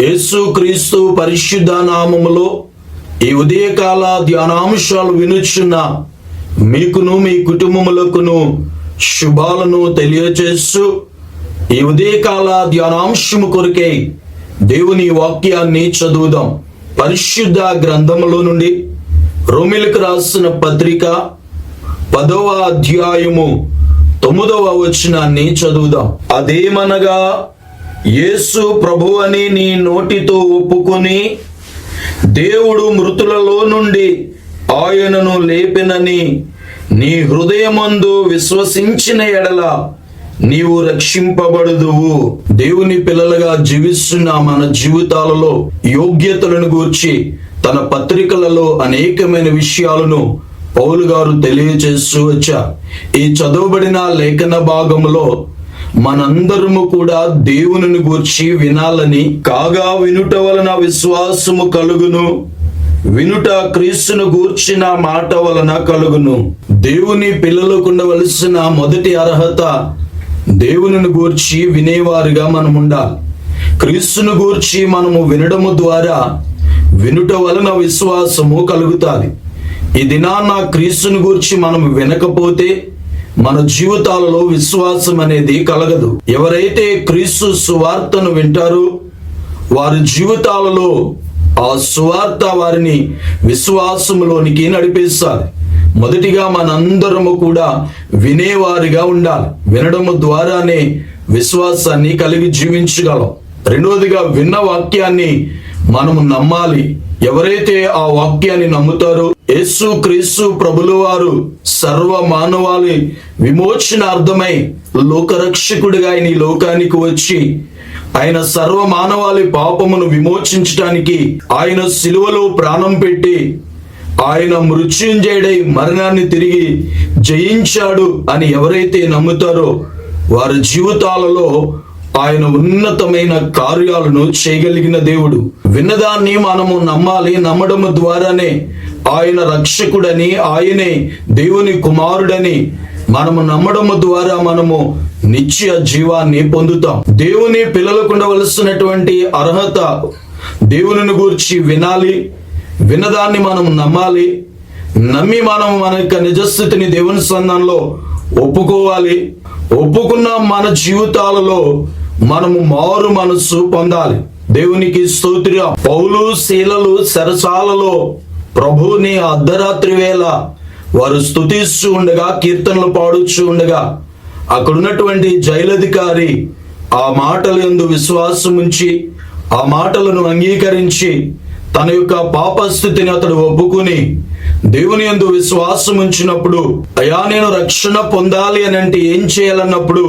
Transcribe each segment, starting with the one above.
యేసు క్రీస్తు పరిశుద్ధ నామములో ఈ ఉదయకాల ధ్యానాంశాలు వినుచున్న మీకును మీ కుటుంబములకును శుభాలను తెలియచేస్తూ ఈ ఉదయకాల ధ్యానాంశము కొరికే దేవుని వాక్యాన్ని చదువుదాం. పరిశుద్ధ గ్రంథములో నుండి రోమిలకు రాసిన పత్రిక పదవ అధ్యాయము తొమ్మిదవ వచనాన్ని చదువుదాం. అదేమనగా యేసు ప్రభు అని నీ నోటితో ఒప్పుకొని దేవుడు మృతులలో నుండి ఆయనను లేపినని నీ హృదయమందు విశ్వసించిన ఎడల నీవు రక్షింపబడుదువు. దేవుని పిల్లలుగా జీవిస్తున్న మన జీవితాలలో యోగ్యతలను గూర్చి తన పత్రికలలో అనేకమైన విషయాలను పౌలు గారు తెలియజేస్తూ వచ్చా ఈ చదవబడిన లేఖన భాగంలో మనందరము కూడా దేవుని గూర్చి వినాలని కాగా వినుట వలన విశ్వాసము కలుగును. వినుట క్రీస్తును గూర్చిన మాట వలన కలుగును. దేవుని పిల్లలకు ఉండవలసిన మొదటి అర్హత దేవునిని గూర్చి వినేవారుగా మనం ఉండాలి క్రీస్తును గూర్చి మనము వినడము ద్వారా వినుట వలన విశ్వాసము కలుగుతాది. ఈ దినాన్న క్రీస్తుని గూర్చి మనం వినకపోతే మన జీవితాలలో విశ్వాసం అనేది కలగదు. ఎవరైతే క్రీస్తు సువార్తను వింటారో వారి జీవితాలలో ఆ సువార్త వారిని విశ్వాసములోనికి నడిపిస్తారు. మొదటిగా మనందరము కూడా వినేవారిగా ఉండాలి. వినడము ద్వారానే విశ్వాసాన్ని కలిగి జీవించగలం. రెండవదిగా విన్న వాక్యాన్ని మనము నమ్మాలి. ఎవరైతే ఆ వాక్యాన్ని నమ్ముతారో యేసు క్రీస్తు ప్రభుల వారు సర్వ మానవాళి విమోచనార్థమై లోకరక్షకుడిగా ఆయన ఈ లోకానికి వచ్చి ఆయన సర్వ మానవాళి పాపమును విమోచించటానికి ఆయన సిలువలో ప్రాణం పెట్టి ఆయన మృత్యుంజయుడై మరణాన్ని తిరిగి జయించాడు అని ఎవరైతే నమ్ముతారో వారి జీవితాలలో ఆయన ఉన్నతమైన కార్యాలను చేయగలిగిన దేవుడు. విన్నదాన్ని మనము నమ్మాలి నమ్మడము ద్వారానే ఆయన రక్షకుడని ఆయనే దేవుని కుమారుడని మనము నమ్మడము ద్వారా మనము నిత్య జీవాన్ని పొందుతాం. దేవుని పిల్లలకు ఉండవలసినటువంటి అర్హత దేవుని గూర్చి వినాలి విన్నదాన్ని మనం నమ్మాలి నమ్మి మనం మన యొక్క నిజస్థితిని దేవుని సంఘంలో ఒప్పుకోవాలి ఒప్పుకున్న మన జీవితాలలో మనము మారు మనస్సు పొందాలి. దేవునికి స్తోత్ర పౌలు శీలలు సరసాలలో ప్రభుని అర్ధరాత్రి వేళ వారు స్తుతిస్తూ ఉండగా కీర్తనలు పాడుచూ ఉండగా అక్కడున్నటువంటి జైలధికారి ఆ మాటలు యందు విశ్వాసం ఉంచి ఆ మాటలను అంగీకరించి తన యొక్క పాపస్థితిని అతడు ఒప్పుకుని దేవుని యందు విశ్వాసం ఉంచినప్పుడు అయా నేను రక్షణ పొందాలి అని అంటే ఏం చేయాలన్నప్పుడు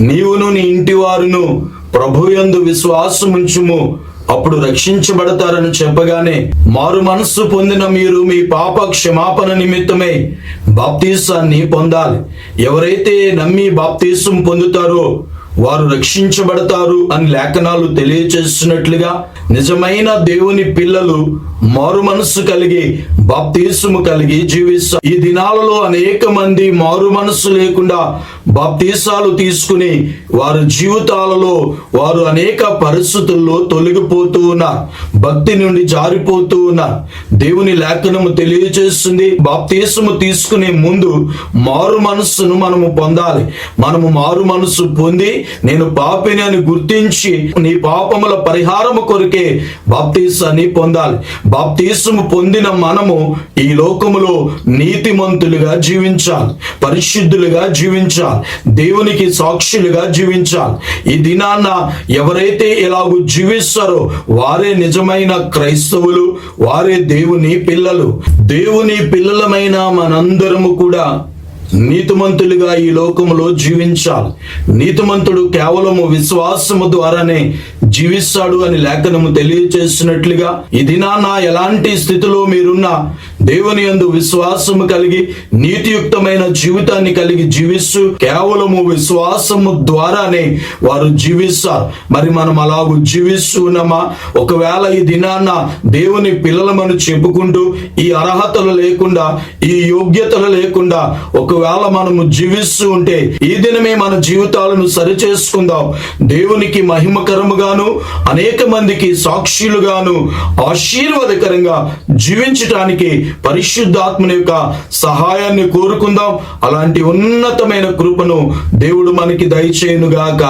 నీవును నీ ఇంటి వారును ప్రభు యందు విశ్వాసం ఉంచుము అప్పుడు రక్షించబడతారని చెప్పగానే మారు మనస్సు పొందిన మీరు మీ పాప క్షమాపణ నిమిత్తమై బాప్తీసాన్ని పొందాలి. ఎవరైతే నమ్మి బాప్తీసం పొందుతారో వారు రక్షించబడతారు అని లేఖనాలు తెలియచేస్తున్నట్లుగా నిజమైన దేవుని పిల్లలు మారు మనస్సు కలిగి బాప్తీసుము కలిగి జీవిస్తారు. ఈ దినాలలో అనేక మంది మారు మనస్సు లేకుండా బాప్తీసాలు తీసుకుని వారి జీవితాలలో వారు అనేక పరిస్థితుల్లో తొలగిపోతూ ఉన్నారు. భక్తి నుండి జారిపోతూ ఉన్నారు. దేవుని లేఖనము తెలియజేస్తుంది బాప్తీసము తీసుకునే ముందు మారు మనస్సును మనము పొందాలి. మనము మారు మనస్సు పొంది నేను పాపిని అని గుర్తించి నీ పాపముల పరిహారము కొరకే బాప్తీసాన్ని పొందాలి. బాప్తీసము పొందిన మనము ఈ లోకములో నీతిమంతులుగా జీవించాలి. పరిశుద్ధులుగా జీవించాలి. దేవునికి సాక్షులుగా జీవించాలి. ఈ దినాన్న ఎవరైతే ఇలాగూ జీవిస్తారో వారే నిజమైన క్రైస్తవులు వారే దేవుని పిల్లలు. దేవుని పిల్లలమైన మనందరము కూడా నీతిమంతులుగా ఈ లోకములో జీవించాలి. నీతిమంతుడు కేవలము విశ్వాసము ద్వారానే జీవిస్తాడు అని లేఖనము తెలియచేసినట్లుగా ఈ దినాన ఎలాంటి స్థితిలో మీరున్నా దేవుని యందు విశ్వాసము కలిగి నీతియుక్తమైన జీవితాన్ని కలిగి జీవిస్తూ కేవలము విశ్వాసము ద్వారానే వారు జీవిస్తారు. మరి మనం అలాగూ జీవిస్తూ ఉన్నామా? ఒకవేళ ఈ దినాన్న దేవుని పిల్లలమని చెప్పుకుంటూ ఈ అర్హతలు లేకుండా ఈ యోగ్యతలు లేకుండా ఒక ఒకవేళ మనము జీవిస్తూ ఉంటే ఈ దినమే మన జీవితాలను సరి చేసుకుందాం దేవునికి మహిమకరముగాను అనేక మందికి సాక్షులుగాను ఆశీర్వాదకరంగా జీవించటానికి పరిశుద్ధాత్మని యొక్క సహాయాన్ని కోరుకుందాం. అలాంటి ఉన్నతమైన కృపను దేవుడు మనకి దయచేయునుగాక.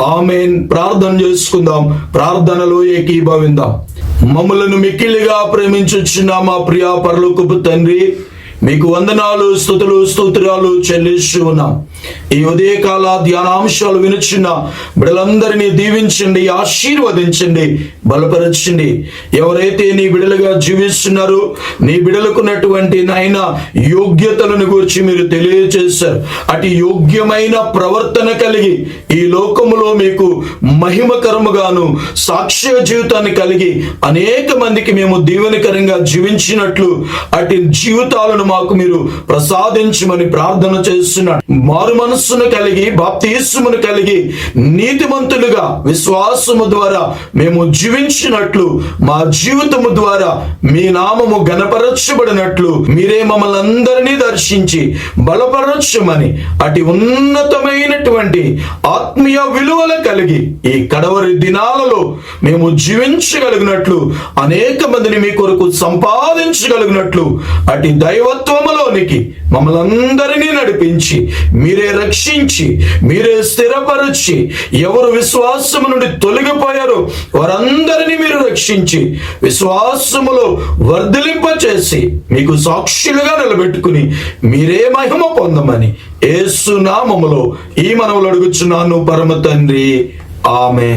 ఆమెన్. ప్రార్థన చేసుకుందాం. ప్రార్థనలో ఏకీభవిందాం. మమ్మలను మిక్కిలిగా ప్రేమించుచున్న మా ప్రియా పరలోకపు తండ్రి మీకు వందనాలు స్థుతులు స్తోత్రాలు చెల్లిస్తూ ఉన్నాం. ఈ ఉదయకాల ధ్యానాంశాలు వినుచున్న బిడలందరినీ దీవించండి ఆశీర్వదించండి బలపరచండి. ఎవరైతే నీ బిడలుగా జీవిస్తున్నారో నీ బిడలకున్నటువంటి నాయన యోగ్యతలను గురించి మీరు తెలియజేశారు. అటు యోగ్యమైన ప్రవర్తన కలిగి ఈ లోకములో మీకు మహిమకరముగాను సాక్ష్య జీవితాన్ని కలిగి అనేక మందికి మేము దీవెనకరంగా జీవించినట్లు అటు జీవితాలను మాకు మీరు ప్రసాదించమని ప్రార్థన చేస్తున్నాడు. మారు మనస్సును కలిగి బాప్తీసమును కలిగి నీతిమంతులుగా విశ్వాసము ద్వారా మేము జీవించినట్లు మా జీవితము ద్వారా మీ నామము గణపరచబడినట్లు మీరే మమ్మల్ని అందరినీ దర్శించి బలపరచమని అటు ఉన్నతమైనటువంటి ఆత్మీయ విలువలు కలిగి ఈ కడవరి దినాలలో మేము జీవించగలిగినట్లు అనేక మందిని మీ కొరకు సంపాదించగలిగినట్లు అటు దైవత్వములోనికి మమ్మల్ని అందరినీ నడిపించి మీరే రక్షించి మీరే స్థిరపరచి ఎవరు విశ్వాసము నుండి తొలగిపోయారో వారందరినీ మీరు రక్షించి విశ్వాసములో వర్ధలింపచేసి మీకు సాక్షులుగా నిలబెట్టుకుని మీరే మహిమ పొందమని ఏసునామములో ఈ మనవులు అడుగుచున్నాను పరమ తండ్రి. ఆమె